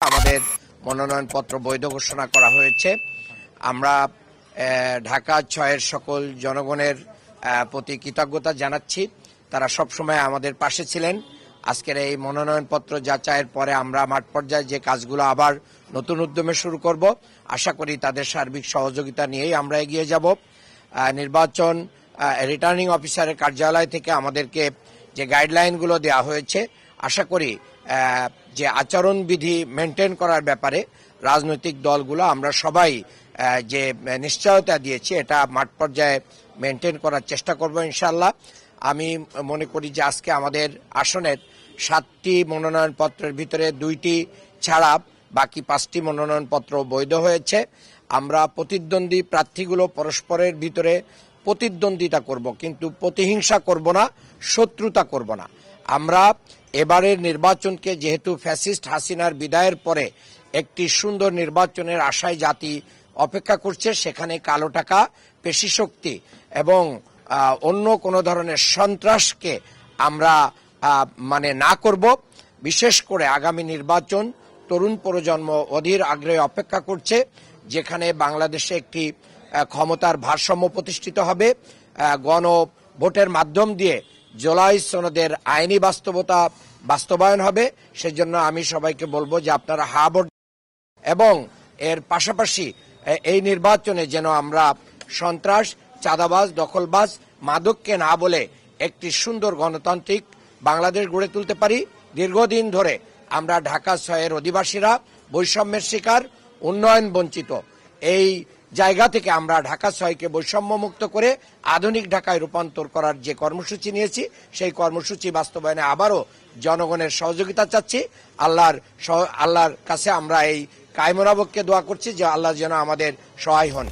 আমাদের মনোনয়নপত্র বৈধ ঘোষণা করা হয়েছে। আমরা ঢাকা ছয়ের সকল জনগণের প্রতি কৃতজ্ঞতা জানাচ্ছি। তারা সবসময় আমাদের পাশে ছিলেন। আজকের এই মনোনয়নপত্র যাচাইয়ের পরে আমরা মাঠ পর্যায়ে যে কাজগুলো আবার নতুন উদ্যমে শুরু করব, আশা করি তাদের সার্বিক সহযোগিতা নিয়েই আমরা এগিয়ে যাব। নির্বাচন রিটার্নিং অফিসারের কার্যালয় থেকে আমাদেরকে যে গাইডলাইনগুলো দেওয়া হয়েছে আশা করি যে আচরণবিধি মেনটেন করার ব্যাপারে রাজনৈতিক দলগুলো আমরা সবাই যে নিশ্চয়তা দিয়েছি, এটা মাঠ পর্যায়ে মেনটেন করার চেষ্টা করব ইনশাল্লাহ আমি মনে করি যে আজকে আমাদের আসনের সাতটি মনোনয়নপত্রের ভিতরে দুইটি ছাড়া বাকি পাঁচটি মনোনয়নপত্র বৈধ হয়েছে। আমরা প্রতিদ্বন্দ্বী প্রার্থীগুলো পরস্পরের ভিতরে প্রতিদ্বন্দ্বিতা করব, কিন্তু প্রতিহিংসা করব না, শত্রুতা করব না। আমরা এবারের নির্বাচনকে যেহেতু ফ্যাসিস্ট হাসিনার বিদায়ের পরে একটি সুন্দর নির্বাচনের আশায় জাতি অপেক্ষা করছে, সেখানে কালো টাকা, পেশি শক্তি এবং অন্য কোনো ধরনের সন্ত্রাসকে আমরা মানে না করব। বিশেষ করে আগামী নির্বাচন তরুণ প্রজন্ম অধীর আগ্রহে অপেক্ষা করছে, যেখানে বাংলাদেশে একটি ক্ষমতার ভারসাম্য প্রতিষ্ঠিত হবে। গণ ভোটের মাধ্যম দিয়ে জুলাই সনদের আইনি বাস্তবতা বাস্তবায়ন হবে। সেজন্য আমি সবাইকে বলব যে আপনারা হা ভোট এবং এর পাশাপাশি এই নির্বাচনে যেন আমরা সন্ত্রাস, চাঁদাবাজ, দখলবাজ, মাদককে না বলে একটি সুন্দর গণতান্ত্রিক বাংলাদেশ গড়ে তুলতে পারি। দীর্ঘদিন ধরে আমরা ঢাকা ছয়ের অধিবাসীরা বৈষম্যের শিকার উন্নয়ন বঞ্চিত এই জায়গা থেকে আমরা ঢাকা ছয়কে বৈষম্য মুক্ত করে আধুনিক ঢাকায় রূপান্তর করার যে কর্মসূচি নিয়েছি, সেই কর্মসূচি বাস্তবায়নে আবারও জনগণের সহযোগিতা চাচ্ছি। আল্লাহর আল্লাহর কাছে আমরা এই কায়মনাবককে দোয়া করছি যে আল্লাহ যেন আমাদের সহায় হন।